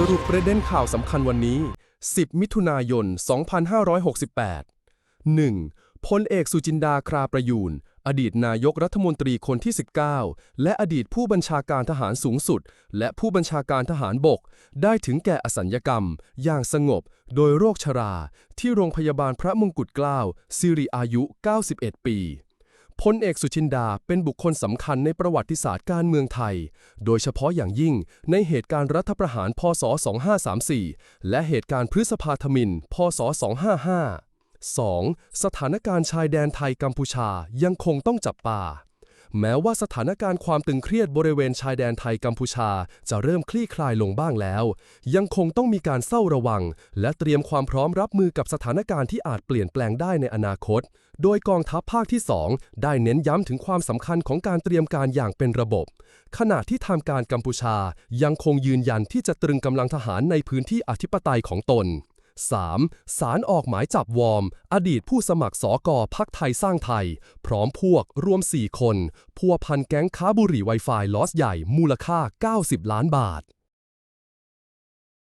สรุปประเด็นข่าวสำคัญวันนี้ 10 มิถุนายน 2568 1. พลเอกสุจินดาคราประยูน อดีตนายกรัฐมนตรีคนที่ 19 และอดีตผู้บัญชาการทหารสูงสุด และผู้บัญชาการทหารบก ได้ถึงแก่อสัญญกรรม อย่างสงบ โดยโรคชรา ที่โรงพยาบาลพระมงกุฎเกล้าสิริอายุ 91 ปี พลเอกสุชินดาเป็นบุคคลสำคัญในประวัติศาสตร์การเมืองไทย โดยเฉพาะอย่างยิ่งในเหตุการณ์รัฐประหารพศ 2534 และเหตุการณ์พฤษภาธมินพศ255 2. สถานการณ์ชายแดนไทยกัมพูชายังคงต้องจับตา แม้ว่าสถานการณ์ความตึงเครียดบริเวณชายแดนไทยกัมพูชา จะเริ่มคลี่คลายลงบ้างแล้ว ยังคงต้องมีการเฝ้าระวัง และเตรียมความพร้อมรับมือกับสถานการณ์ที่อาจเปลี่ยนแปลงได้ในอนาคต โดยกองทัพภาคที่ 2 ได้เน้นย้ำถึงความสำคัญของการเตรียมการอย่างเป็นระบบ ขณะที่ทางการกัมพูชายังคงยืนยันที่จะตรึงกำลังทหารในพื้นที่อธิปไตยของตน 3. สารออกหมายจับวอม อดีตผู้สมัครสอกอพักไทยสร้างไทย พร้อมพวกรวม 4 คน พัวพันแก๊งค้าบุหรี่ไวไฟลอสใหญ่มูลค่า 90 ล้านบาท